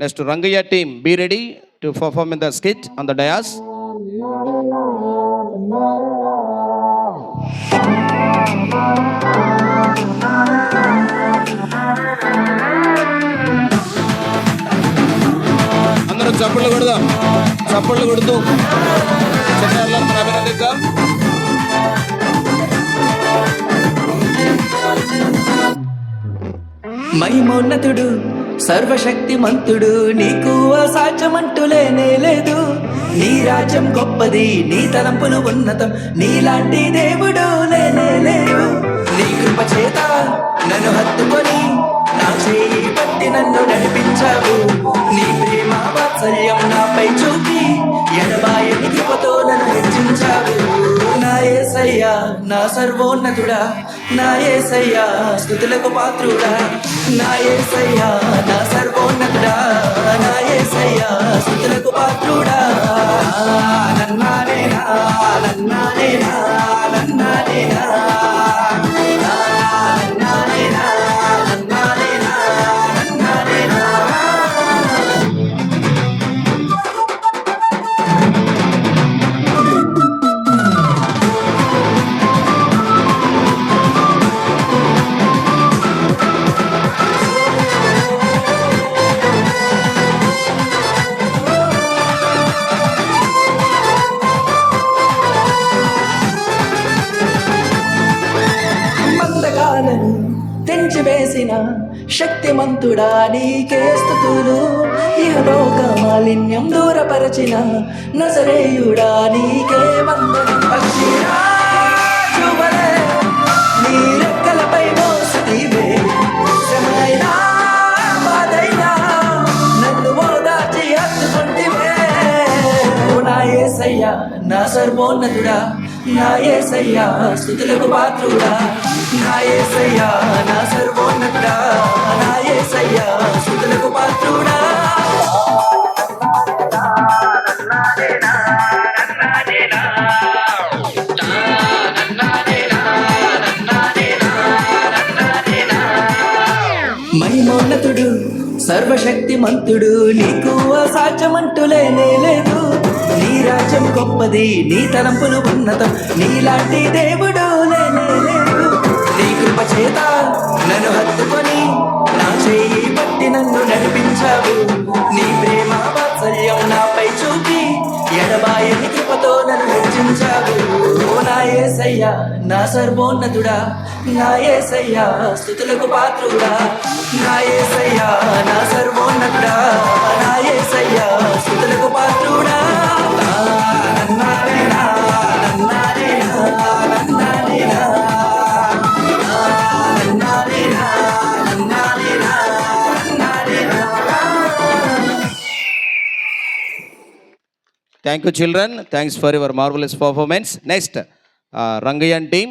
Next Rangaiah team be ready to perform in the skit on the dais అందరూ చప్పట్లు కొడదాం చప్పట్లు కొడుతూ మై అభినందిద్దాం మహిమోన్నతుడు సర్వశక్తిమంతుడు నీకు అసాధ్యమంటూ లేనే లేదు నీ రాజ్యం గొప్పది నీ తలంపులు ఉన్నతం నీలాంటి దేవుడు లేనే లేదు నీ కృప చేత నన్ను హత్తుకొని నా సర్వోన్నతుడా నా ఏసయ్యా స్థుతులకు పాత్రుడా నా ఏసయ్యా నా సర్వోన్నతుడా నా ఏసయ్యా స్థుతులకు పాత్రుడా తెంచి వేసిన శక్తిమంతుడా నీకే స్థుతులు ఇహలోక మాలిన్యం దూరపరచిన నసరేయుడా నీకే వందన నీ నా సర్వోన్నతుడా నా ఏసయ్యా స్థుతులకు పాత్రుడా నా ఏసయ్యా నా సర్వోన్నతుడా నా ఏసయ్యా స్థుతులకు పాత్రుడా మహిమోన్నతుడు సర్వశక్తిమంతుడు నీకు అసాధ్యమంటూ లేనే లేదు నీ రాజ్యం గొప్పది నీ తలంపులు ఉన్నతం నీలాంటి దేవుడు లేనే లేదు నీ కృప చేత నన్ను హత్తుకొని నా చేయి పట్టి నన్ను నడిపించావు నీ ప్రేమ వాత్సల్యం నాపై చూపి ఎడబాయని కృపతో నన్ను హెచ్చించావు నా ఏసయ్యా నా సర్వోన్నతుడా నా ఏసయ్యా స్థుతులకు పాత్రుడా నా ఏసయ్యా Thank you, children. Thanks for your marvelous performance. Next, uh, Rangayan team.